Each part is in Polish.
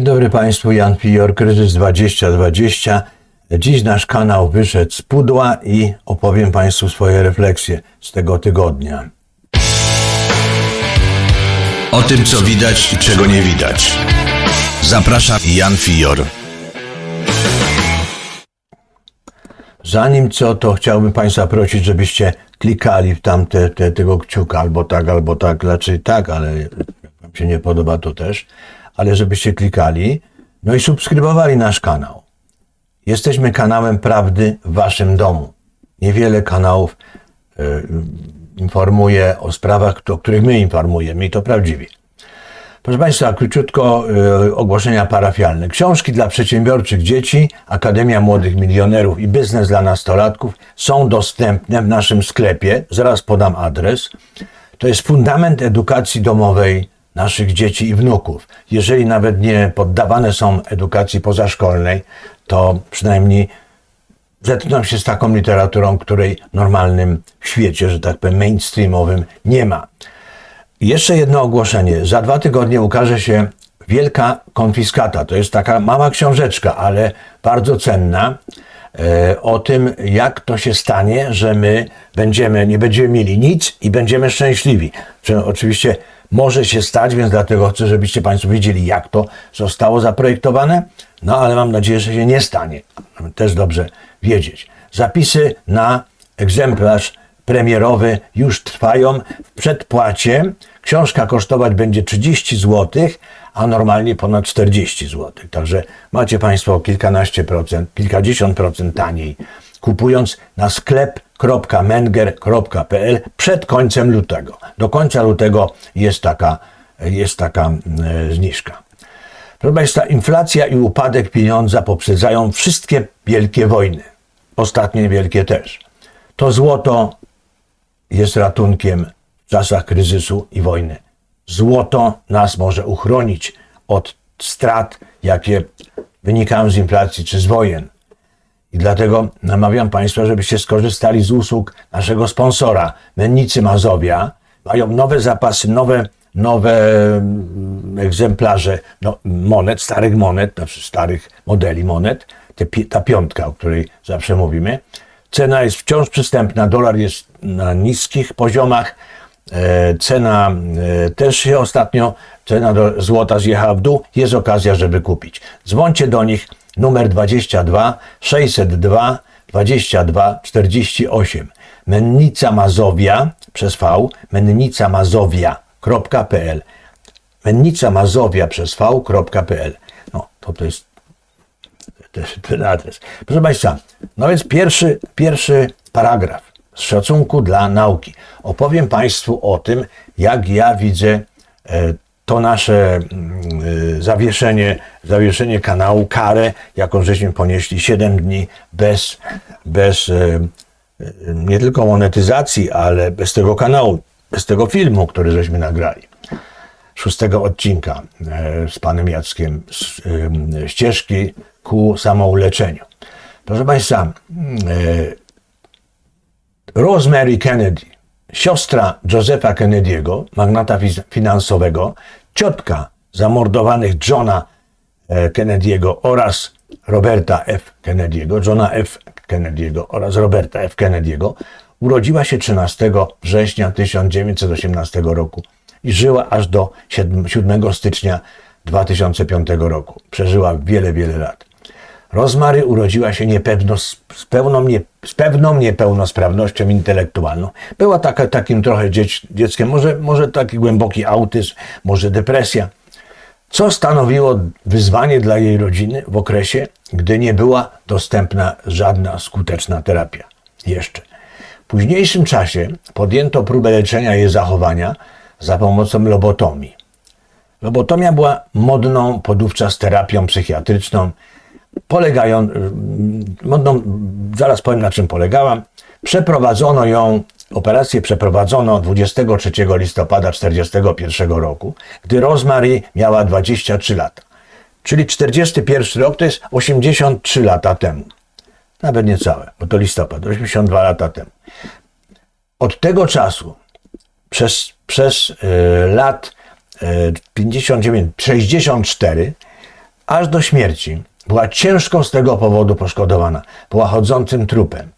Dzień dobry Państwu, Jan Pior, Kryzys 2020. Dziś nasz kanał wyszedł z pudła i opowiem Państwu swoje refleksje z tego tygodnia. O tym, co widać i czego nie widać. Zapraszam Jan Fior. Zanim co, to chciałbym Państwa prosić, żebyście klikali w tamte te, tego kciuka, albo tak, albo tak, raczej tak, ale jak Wam się nie podoba, to też, ale żebyście klikali, no i subskrybowali nasz kanał. Jesteśmy kanałem prawdy w Waszym domu. Niewiele kanałów e, informuje o sprawach, o których my informujemy i to prawdziwie. Proszę Państwa, króciutko y, ogłoszenia parafialne. Książki dla przedsiębiorczych dzieci, Akademia Młodych Milionerów i Biznes dla Nastolatków są dostępne w naszym sklepie. Zaraz podam adres. To jest fundament edukacji domowej naszych dzieci i wnuków. Jeżeli nawet nie poddawane są edukacji pozaszkolnej, to przynajmniej zetkną się z taką literaturą, której w normalnym świecie, że tak powiem, mainstreamowym nie ma. Jeszcze jedno ogłoszenie. Za dwa tygodnie ukaże się Wielka Konfiskata. To jest taka mała książeczka, ale bardzo cenna. E, O tym, jak to się stanie, że my będziemy, nie będziemy mieli nic i będziemy szczęśliwi. Czy oczywiście może się stać, więc dlatego chcę, żebyście Państwo wiedzieli, jak to zostało zaprojektowane. No ale mam nadzieję, że się nie stanie. Też dobrze wiedzieć. Zapisy na egzemplarz premierowy już trwają w przedpłacie. Książka kosztować będzie 30 zł, a normalnie ponad 40 zł. Także macie Państwo o kilkanaście procent, kilkadziesiąt procent taniej, kupując na sklep.menger.pl przed końcem lutego. Do końca lutego jest taka, jest taka e, zniżka. Proszę Państwa, inflacja i upadek pieniądza poprzedzają wszystkie wielkie wojny. Ostatnie wielkie też. To złoto jest ratunkiem w czasach kryzysu i wojny. Złoto nas może uchronić od strat, jakie wynikają z inflacji czy z wojen. I dlatego namawiam Państwa, żebyście skorzystali z usług naszego sponsora, Mennicy Mazowia. Mają nowe zapasy, nowe, nowe mm, egzemplarze no, monet, starych monet, znaczy starych modeli monet. Te, ta piątka, o której zawsze mówimy. Cena jest wciąż przystępna, dolar jest na niskich poziomach. E, Cena e, też się ostatnio, cena złota zjechała w dół, jest okazja, żeby kupić. Dzwońcie do nich numer 22 602 22 48. Mennica Mazowia przez V, mennica mazowia.pl mennica mazowia przez v.pl No, to to jest ten adres. Proszę Państwa, no więc pierwszy, pierwszy paragraf szacunku dla nauki. Opowiem Państwu o tym, jak ja widzę e, to nasze mm, e, zawieszenie, zawieszenie kanału, karę, jaką żeśmy ponieśli 7 dni bez, bez e, nie tylko monetyzacji, ale bez tego kanału, bez tego filmu, który żeśmy nagrali szóstego odcinka z panem Jackiem z ścieżki ku samouleczeniu. Proszę Państwa, Rosemary Kennedy, siostra Josepha Kennedy'ego, magnata finansowego, ciotka zamordowanych Johna e, Kennedy'ego oraz Roberta F. Kennedy'ego, Johna F. Kennedy'ego oraz Roberta F. Kennedy'ego, urodziła się 13 września 1918 roku i żyła aż do 7 7 stycznia 2005 roku. Przeżyła wiele, wiele lat. Rozmary urodziła się niepewno, z, pełną, nie, z pewną niepełnosprawnością intelektualną. Była taka, takim trochę dzieć, dzieckiem, może, może taki głęboki autyzm, może depresja, co stanowiło wyzwanie dla jej rodziny w okresie, gdy nie była dostępna żadna skuteczna terapia. Jeszcze. W późniejszym czasie podjęto próbę leczenia jej zachowania za pomocą lobotomii. Lobotomia była modną podówczas terapią psychiatryczną, polegają, modną, zaraz powiem na czym polegała. Przeprowadzono ją, operację przeprowadzono 23 listopada 1941 roku, gdy Rosemary miała 23 lata. Czyli 41 rok to jest 83 lata temu. Nawet niecałe, bo to listopad, 82 lata temu. Od tego czasu przez, przez e, lat e, 59, 64 aż do śmierci. Była ciężko z tego powodu poszkodowana. Była chodzącym trupem.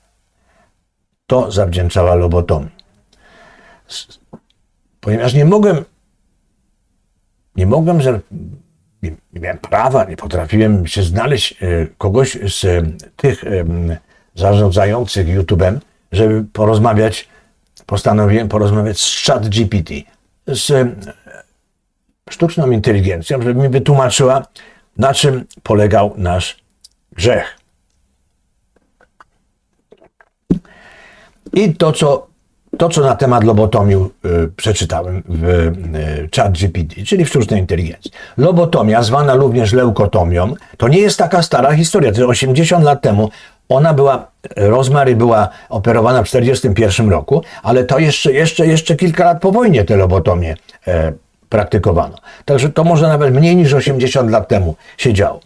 To zawdzięczała lobotomii. Ponieważ nie mogłem, nie mogłem, że nie, nie miałem prawa, nie potrafiłem się znaleźć e, kogoś z e, tych em, zarządzających YouTube'em, żeby porozmawiać, postanowiłem porozmawiać z chat GPT, z e, sztuczną inteligencją, żeby mi wytłumaczyła, na czym polegał nasz grzech. I to, co, to, co na temat lobotomii y, przeczytałem w y, chat GPT, czyli w sztucznej inteligencji. Lobotomia, zwana również leukotomią, to nie jest taka stara historia. To jest 80 lat temu. Ona była, Rosemary była operowana w 41 roku, ale to jeszcze, jeszcze, jeszcze kilka lat po wojnie te lobotomie e, praktykowano. Także to może nawet mniej niż 80 lat temu się działo.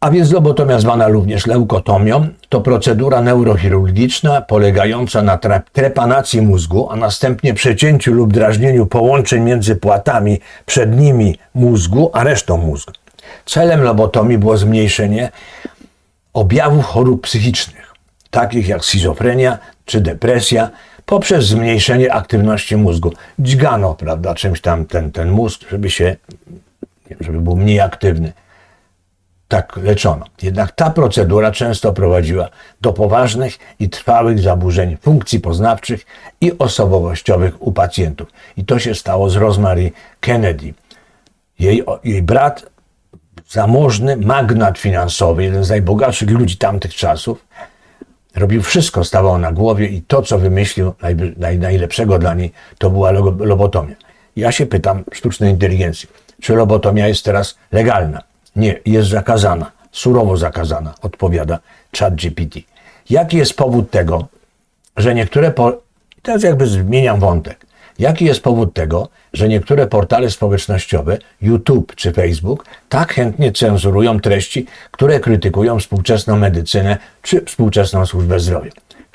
A więc lobotomia zwana również leukotomią to procedura neurochirurgiczna polegająca na trepanacji mózgu, a następnie przecięciu lub drażnieniu połączeń między płatami przednimi mózgu a resztą mózgu. Celem lobotomii było zmniejszenie objawów chorób psychicznych, takich jak schizofrenia czy depresja, poprzez zmniejszenie aktywności mózgu. Dźgano, prawda, czymś tam ten, ten mózg, żeby się, żeby był mniej aktywny tak leczono. Jednak ta procedura często prowadziła do poważnych i trwałych zaburzeń funkcji poznawczych i osobowościowych u pacjentów. I to się stało z Rosemary Kennedy. Jej, jej brat, zamożny magnat finansowy, jeden z najbogatszych ludzi tamtych czasów, robił wszystko, stawał na głowie i to, co wymyślił najby- naj, najlepszego dla niej, to była lobotomia. Ja się pytam sztucznej inteligencji, czy lobotomia jest teraz legalna? Nie, jest zakazana, surowo zakazana, odpowiada ChatGPT. Jaki jest powód tego, że niektóre. Po... Teraz jakby zmieniam wątek. Jaki jest powód tego, że niektóre portale społecznościowe, YouTube czy Facebook, tak chętnie cenzurują treści, które krytykują współczesną medycynę czy współczesną służbę zdrowia?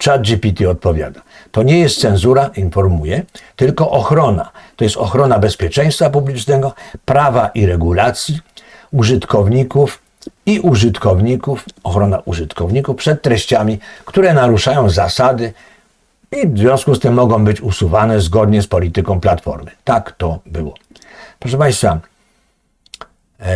ChatGPT odpowiada. To nie jest cenzura, informuje, tylko ochrona. To jest ochrona bezpieczeństwa publicznego, prawa i regulacji, użytkowników i użytkowników, ochrona użytkowników przed treściami, które naruszają zasady i w związku z tym mogą być usuwane zgodnie z polityką Platformy. Tak to było. Proszę Państwa, e,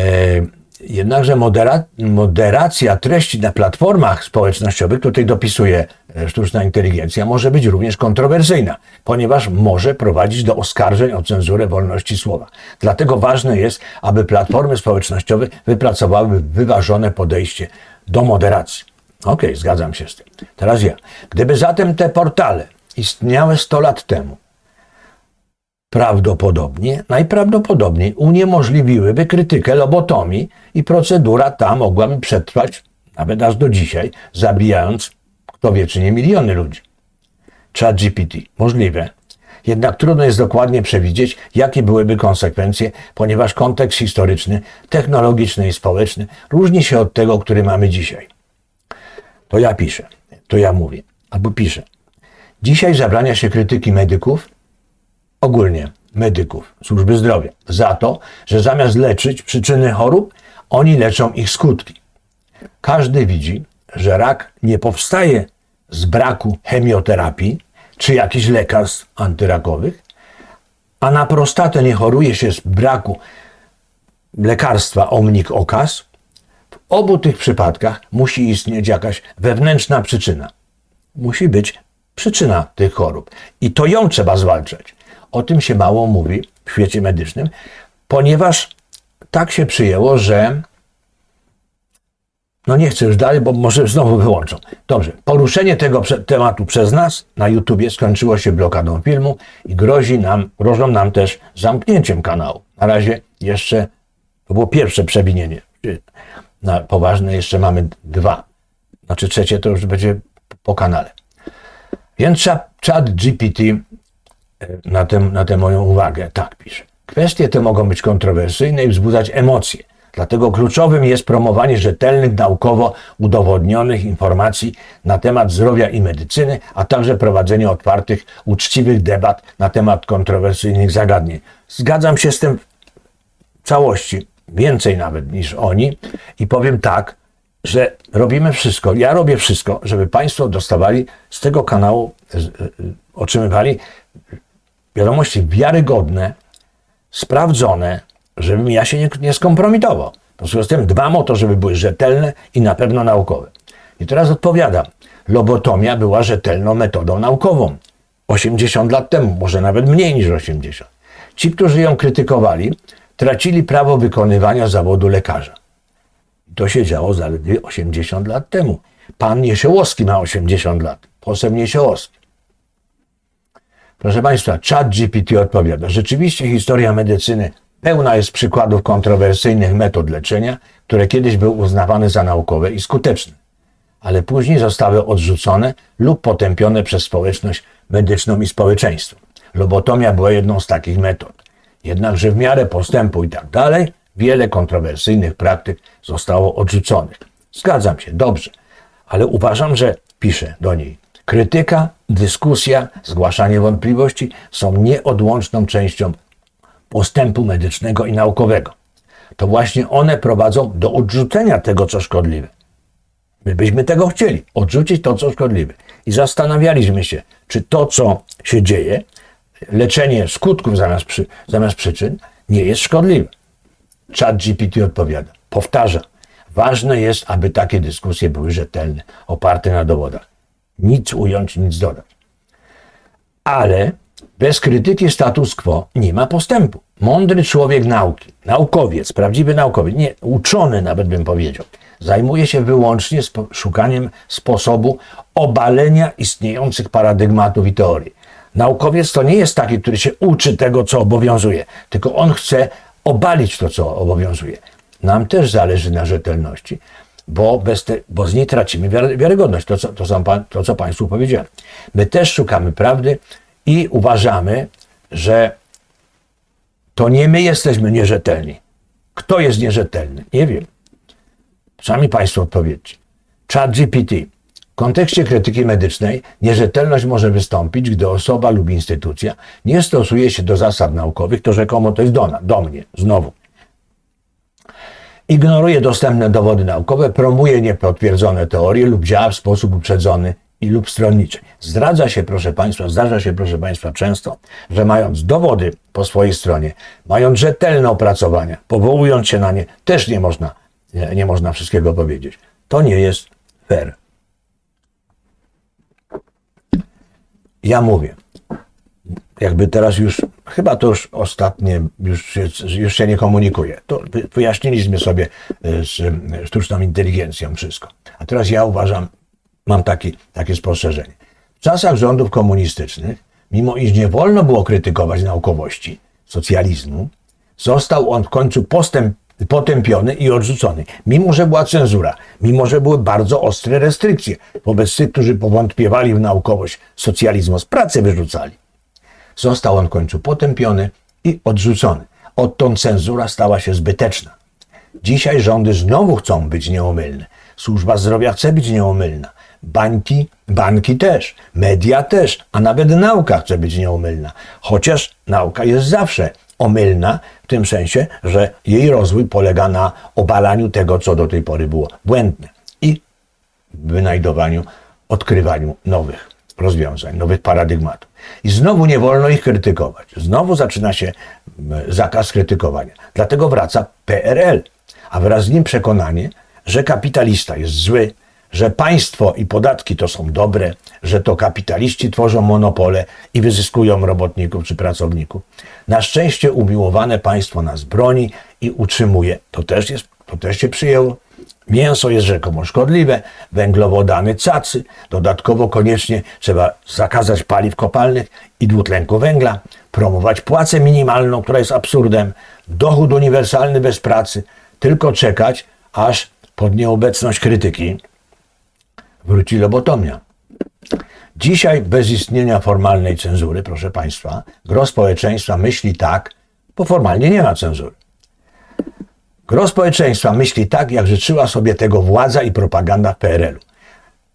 jednakże modera, moderacja treści na platformach społecznościowych, tutaj dopisuje e, sztuczna inteligencja, może być również kontrowersyjna, ponieważ może prowadzić do oskarżeń o cenzurę wolności słowa. Dlatego ważne jest, aby platformy społecznościowe wypracowały wyważone podejście do moderacji. Okej, zgadzam się z tym. Teraz ja. Gdyby zatem te portale istniały 100 lat temu, prawdopodobnie, najprawdopodobniej uniemożliwiłyby krytykę lobotomii i procedura ta mogłaby przetrwać nawet aż do dzisiaj, zabijając kto wie czy nie miliony ludzi. Chat GPT. Możliwe. Jednak trudno jest dokładnie przewidzieć, jakie byłyby konsekwencje, ponieważ kontekst historyczny, technologiczny i społeczny różni się od tego, który mamy dzisiaj. To ja piszę, to ja mówię, albo piszę. Dzisiaj zabrania się krytyki medyków, ogólnie medyków służby zdrowia, za to, że zamiast leczyć przyczyny chorób, oni leczą ich skutki. Każdy widzi, że rak nie powstaje z braku chemioterapii czy jakichś lekarstw antyrakowych, a na prostatę nie choruje się z braku lekarstwa Omnik Okas. Obu tych przypadkach musi istnieć jakaś wewnętrzna przyczyna. Musi być przyczyna tych chorób. I to ją trzeba zwalczać. O tym się mało mówi w świecie medycznym, ponieważ tak się przyjęło, że no nie chcę już dalej, bo może znowu wyłączą. Dobrze, poruszenie tego tematu przez nas na YouTubie skończyło się blokadą filmu i grozi nam, grożą nam też zamknięciem kanału. Na razie jeszcze, to było pierwsze przewinienie. Na poważne jeszcze mamy dwa. Znaczy trzecie to już będzie po kanale. Więc chat, GPT na, tę, na tę moją uwagę tak pisze. Kwestie te mogą być kontrowersyjne i wzbudzać emocje. Dlatego kluczowym jest promowanie rzetelnych, naukowo udowodnionych informacji na temat zdrowia i medycyny, a także prowadzenie otwartych, uczciwych debat na temat kontrowersyjnych zagadnień. Zgadzam się z tym w całości. Więcej nawet niż oni i powiem tak, że robimy wszystko, ja robię wszystko, żeby Państwo dostawali z tego kanału, y, y, otrzymywali wiadomości wiarygodne, sprawdzone, żebym ja się nie, nie skompromitował. W związku z tym dbam o to, żeby były rzetelne i na pewno naukowe. I teraz odpowiadam. Lobotomia była rzetelną metodą naukową. 80 lat temu, może nawet mniej niż 80. Ci, którzy ją krytykowali, tracili prawo wykonywania zawodu lekarza. To się działo zaledwie 80 lat temu. Pan Niesiołowski ma 80 lat. Poseł Niesiołowski. Proszę Państwa, czat GPT odpowiada. Rzeczywiście historia medycyny pełna jest przykładów kontrowersyjnych metod leczenia, które kiedyś były uznawane za naukowe i skuteczne, ale później zostały odrzucone lub potępione przez społeczność medyczną i społeczeństwo. Lobotomia była jedną z takich metod. Jednakże w miarę postępu i tak dalej, wiele kontrowersyjnych praktyk zostało odrzuconych. Zgadzam się, dobrze, ale uważam, że piszę do niej. Krytyka, dyskusja, zgłaszanie wątpliwości są nieodłączną częścią postępu medycznego i naukowego. To właśnie one prowadzą do odrzucenia tego, co szkodliwe. My byśmy tego chcieli, odrzucić to, co szkodliwe. I zastanawialiśmy się, czy to, co się dzieje, leczenie skutków zamiast, przy, zamiast przyczyn, nie jest szkodliwe. Chat GPT odpowiada, powtarza. Ważne jest, aby takie dyskusje były rzetelne, oparte na dowodach. Nic ująć, nic dodać. Ale bez krytyki status quo nie ma postępu. Mądry człowiek nauki, naukowiec, prawdziwy naukowiec, nie, uczony nawet bym powiedział, zajmuje się wyłącznie szukaniem sposobu obalenia istniejących paradygmatów i teorii. Naukowiec to nie jest taki, który się uczy tego, co obowiązuje, tylko on chce obalić to, co obowiązuje. Nam też zależy na rzetelności, bo, bez te, bo z niej tracimy wiary- wiarygodność, to co, to, pan, to co Państwu powiedziałem. My też szukamy prawdy i uważamy, że to nie my jesteśmy nierzetelni. Kto jest nierzetelny? Nie wiem. Sami Państwo odpowiedzcie. Chat GPT. W kontekście krytyki medycznej nierzetelność może wystąpić, gdy osoba lub instytucja nie stosuje się do zasad naukowych, to rzekomo to jest do, na- do mnie, znowu. Ignoruje dostępne dowody naukowe, promuje niepotwierdzone teorie lub działa w sposób uprzedzony i lub stronniczy. Zdradza się, proszę Państwa, zdarza się, proszę Państwa, często, że mając dowody po swojej stronie, mając rzetelne opracowania, powołując się na nie, też nie można, nie, nie można wszystkiego powiedzieć. To nie jest fair. Ja mówię, jakby teraz już, chyba to już ostatnie, już się, już się nie komunikuje. To wy- wyjaśniliśmy sobie y, z y, sztuczną inteligencją wszystko. A teraz ja uważam, mam taki, takie spostrzeżenie. W czasach rządów komunistycznych, mimo iż nie wolno było krytykować naukowości, socjalizmu, został on w końcu postęp, potępiony i odrzucony. Mimo, że była cenzura, mimo, że były bardzo ostre restrykcje wobec tych, którzy powątpiewali w naukowość socjalizmu, z pracy wyrzucali został on w końcu potępiony i odrzucony. Odtąd cenzura stała się zbyteczna. Dzisiaj rządy znowu chcą być nieomylne. Służba zdrowia chce być nieomylna. Banki, banki też, media też, a nawet nauka chce być nieomylna. Chociaż nauka jest zawsze omylna w tym sensie, że jej rozwój polega na obalaniu tego, co do tej pory było błędne i wynajdowaniu, odkrywaniu nowych rozwiązań, nowych paradygmatów. I znowu nie wolno ich krytykować. Znowu zaczyna się zakaz krytykowania. Dlatego wraca PRL, a wraz z nim przekonanie, że kapitalista jest zły, że państwo i podatki to są dobre, że to kapitaliści tworzą monopole i wyzyskują robotników czy pracowników. Na szczęście umiłowane państwo nas broni i utrzymuje. To też, jest, to też się przyjęło. Mięso jest rzekomo szkodliwe, węglowodany cacy, dodatkowo koniecznie trzeba zakazać paliw kopalnych i dwutlenku węgla, promować płacę minimalną, która jest absurdem, dochód uniwersalny bez pracy, tylko czekać, aż pod nieobecność krytyki wróci lobotomia. Dzisiaj bez istnienia formalnej cenzury, proszę Państwa, gro społeczeństwa myśli tak, bo formalnie nie ma cenzury. Gro społeczeństwa myśli tak, jak życzyła sobie tego władza i propaganda PRL-u.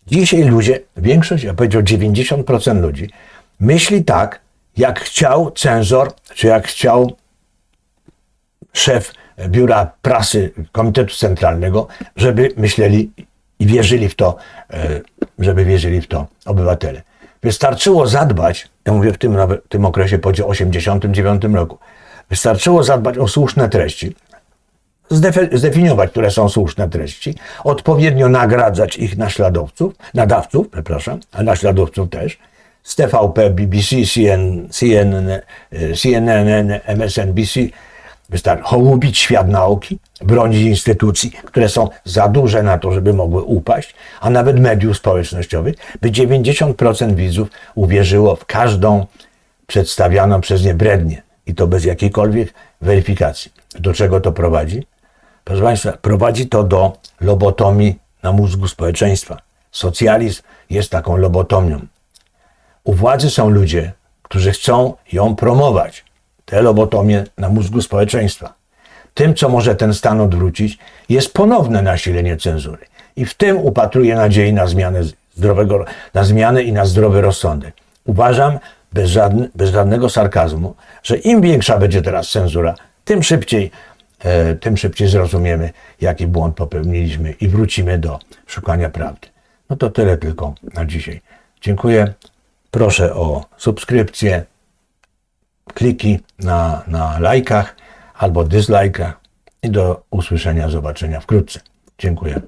Dzisiaj ludzie, większość, ja powiedział 90% ludzi, myśli tak, jak chciał cenzor, czy jak chciał szef biura prasy Komitetu Centralnego, żeby myśleli i wierzyli w to, e, żeby wierzyli w to obywatele. Wystarczyło zadbać, ja mówię w tym, w tym okresie po 1989 roku, wystarczyło zadbać o słuszne treści, zdefiniować, które są słuszne treści, odpowiednio nagradzać ich naśladowców, nadawców, przepraszam, a naśladowców też, z TVP, BBC, CN, CNN, y, CNN, MSNBC, wystarczy hołubić świat nauki, bronić instytucji, które są za duże na to, żeby mogły upaść, a nawet mediów społecznościowych, by 90% widzów uwierzyło w każdą przedstawianą przez nie brednię i to bez jakiejkolwiek weryfikacji. Do czego to prowadzi? Proszę Państwa, prowadzi to do lobotomii na mózgu społeczeństwa. Socjalizm jest taką lobotomią. U władzy są ludzie, którzy chcą ją promować, tę lobotomię na mózgu społeczeństwa. Tym, co może ten stan odwrócić, jest ponowne nasilenie cenzury. I w tym upatruję nadziei na zmianę zdrowego, na zmianę i na zdrowy rozsądek. Uważam, bez, żadny, bez żadnego sarkazmu, że im większa będzie teraz cenzura, tym szybciej, e, tym szybciej zrozumiemy, jaki błąd popełniliśmy i wrócimy do szukania prawdy. No to tyle tylko na dzisiaj. Dziękuję. Proszę o subskrypcję, kliki na, na lajkach albo dyslajkach i do usłyszenia, zobaczenia wkrótce. Dziękuję.